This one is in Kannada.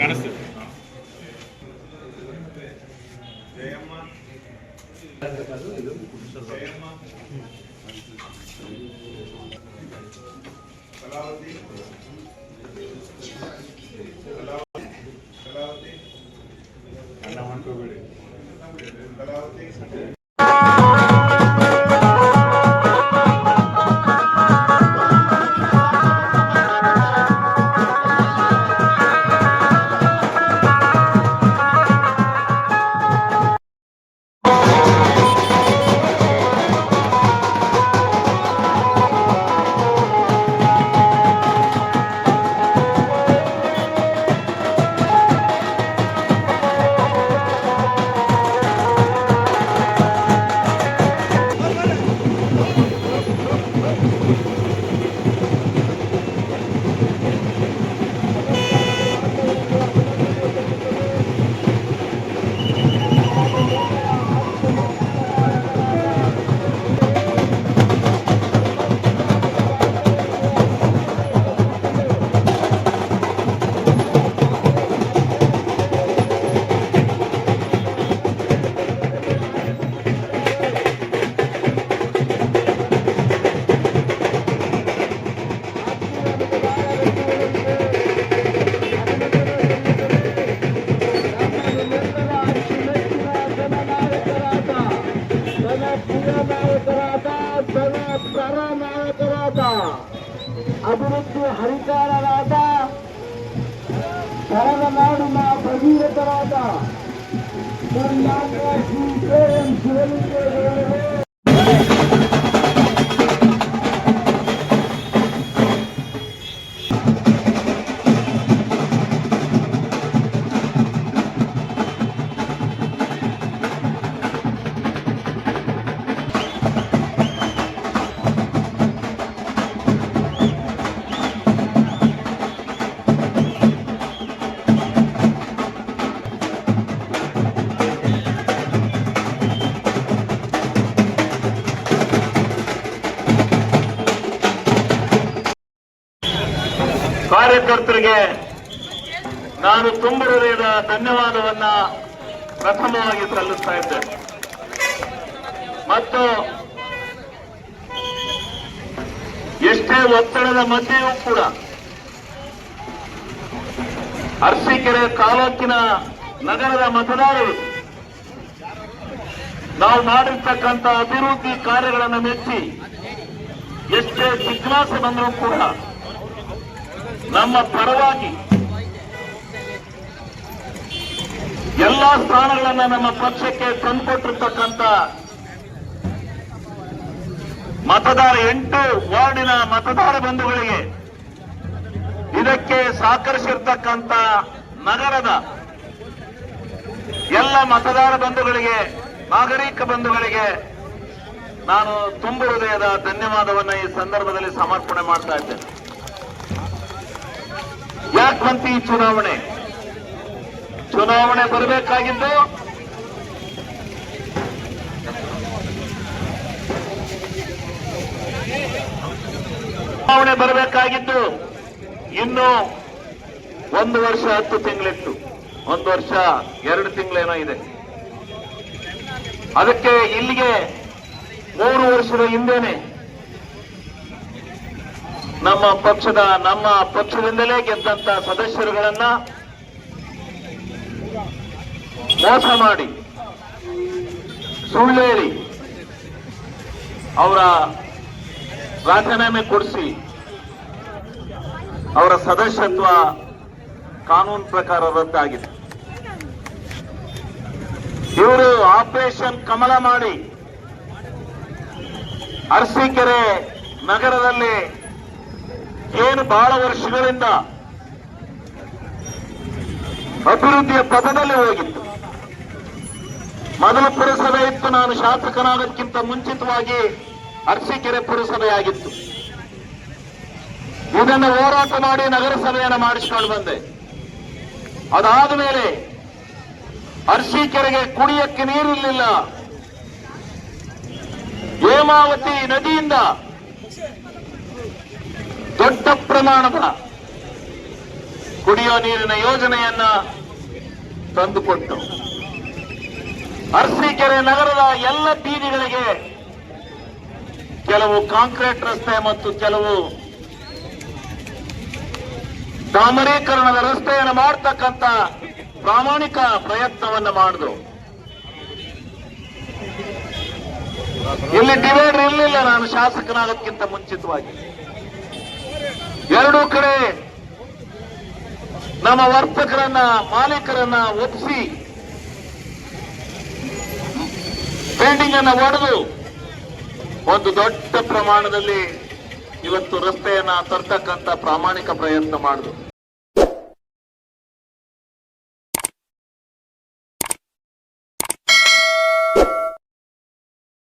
ಕಾಣಿಸ್ತದೆ ಅಭಿವೃದ್ಧಿ ಹರಿಕಾರರಾದ ಕರಗ ನಾಡಿನ ಭಗೀರಥರಾದ ಸನ್ಮಾನ್ಯ ಶ್ರೀ ಕಾರ್ಯಕರ್ತರಿಗೆ ನಾನು ತುಂಬ ಹೃದಯದ ಧನ್ಯವಾದವನ್ನ ಪ್ರಥಮವಾಗಿ ಸಲ್ಲಿಸ್ತಾ ಇದ್ದೇನೆ. ಮತ್ತು ಎಷ್ಟೇ ಒತ್ತಡದ ಮಧ್ಯೆಯೂ ಕೂಡ ಅರಸೀಕೆರೆ ತಾಲೂಕಿನ ನಗರದ ಮತದಾರರು ನಾವು ಮಾಡಿರ್ತಕ್ಕಂಥ ಅಭಿವೃದ್ಧಿ ಕಾರ್ಯಗಳನ್ನು ಮೆಚ್ಚಿ ಎಷ್ಟೇ ಜಿಜ್ಞಾಸೆ ಬಂದರೂ ಕೂಡ ನಮ್ಮ ಪರವಾಗಿ ಎಲ್ಲ ಸ್ಥಾನಗಳನ್ನ ನಮ್ಮ ಪಕ್ಷಕ್ಕೆ ತಂದುಕೊಟ್ಟಿರ್ತಕ್ಕಂಥ ಮತದಾರ ಎಂಟು ವಾರ್ಡಿನ ಮತದಾರ ಬಂಧುಗಳಿಗೆ ಇದಕ್ಕೆ ಸಹಕರಿಸಿರ್ತಕ್ಕಂಥ ನಗರದ ಎಲ್ಲ ಮತದಾರ ಬಂಧುಗಳಿಗೆ, ನಾಗರಿಕ ಬಂಧುಗಳಿಗೆ ನಾನು ತುಂಬು ಹೃದಯದ ಧನ್ಯವಾದವನ್ನು ಈ ಸಂದರ್ಭದಲ್ಲಿ ಸಮರ್ಪಣೆ ಮಾಡ್ತಾ ಇದ್ದೇನೆ. ಯಾಕೆ ಬಂತು ಈ ಚುನಾವಣೆ? ಚುನಾವಣೆ ಬರಬೇಕಾಗಿದ್ದು ಚುನಾವಣೆ ಬರಬೇಕಾಗಿದ್ದು ಇನ್ನು ಒಂದು ವರ್ಷ ಹತ್ತು ತಿಂಗಳಿತ್ತು. ಒಂದು ವರ್ಷ ಎರಡು ತಿಂಗಳೇನೋ ಇದೆ. ಅದಕ್ಕೆ ಇಲ್ಲಿಗೆ ಮೂರು ವರ್ಷದ ಹಿಂದೆನೆ ನಮ್ಮ ಪಕ್ಷದ, ನಮ್ಮ ಪಕ್ಷದಿಂದಲೇ ಗೆದ್ದಂತ ಸದಸ್ಯರುಗಳನ್ನ ಮೋಸ ಮಾಡಿ ಸುಳ್ಳೇರಿ ಅವರ ರಾಜೀನಾಮೆ ಕೊಡಿಸಿ ಅವರ ಸದಸ್ಯತ್ವ ಕಾನೂನು ಪ್ರಕಾರ ರದ್ದಾಗಿದೆ ಇವರು ಆಪರೇಷನ್ ಕಮಲ ಮಾಡಿ ಅರಸೀಕೆರೆ ನಗರದಲ್ಲಿ ಏನು ಬಹಳ ವರ್ಷಗಳಿಂದ ಅಭಿವೃದ್ಧಿಯ ಪಥದಲ್ಲಿ ಹೋಗಿತ್ತು. ಮೊದಲ ಪುರಸಭೆ ಇತ್ತು, ನಾನು ಶಾಸಕನಾಗೋದಕ್ಕಿಂತ ಮುಂಚಿತವಾಗಿ ಅರಸೀಕೆರೆ ಪುರಸಭೆಯಾಗಿತ್ತು. ಇದನ್ನು ಹೋರಾಟ ಮಾಡಿ ನಗರಸಭೆಯನ್ನು ಮಾಡಿಸಿಕೊಂಡು ಬಂದೆ. ಅದಾದ ಮೇಲೆ ಅರಸೀಕೆರೆಗೆ ಕುಡಿಯಕ್ಕೆ ನೀರಿರಲಿಲ್ಲ. ಹೇಮಾವತಿ ನದಿಯಿಂದ ದೊಡ್ಡ ಪ್ರಮಾಣದ ಕುಡಿಯೋ ನೀರಿನ ಯೋಜನೆಯನ್ನ ತಂದುಕೊಟ್ಟು ಅರ್ಸಿಕೆರೆ ನಗರದ ಎಲ್ಲ ಬೀದಿಗಳಿಗೆ ಕೆಲವು ಕಾಂಕ್ರೀಟ್ ರಸ್ತೆ ಮತ್ತು ಕೆಲವು ಡಾಮರೀಕರಣದ ರಸ್ತೆಯನ್ನು ಮಾಡ್ತಕ್ಕಂತ ಪ್ರಾಮಾಣಿಕ ಪ್ರಯತ್ನವನ್ನ ಮಾಡಿದ್ರು. ಇಲ್ಲಿ ಡಿವೈಡರ್ ಇರಲಿಲ್ಲ, ನಾನು ಶಾಸಕನಾಗೋದಕ್ಕಿಂತ ಮುಂಚಿತವಾಗಿ. ಎರಡೂ ಕಡೆ ನಮ್ಮ ವರ್ತಕರನ್ನ, ಮಾಲೀಕರನ್ನ ಒಪ್ಪಿಸಿ ಪೇಂಟಿಂಗ್ ಅನ್ನ ಒಡೆದು ಒಂದು ದೊಡ್ಡ ಪ್ರಮಾಣದಲ್ಲಿ ಇವತ್ತು ರಸ್ತೆಯನ್ನ ತರ್ತಕ್ಕಂತ ಪ್ರಾಮಾಣಿಕ ಪ್ರಯತ್ನ ಮಾಡಿದ್ರು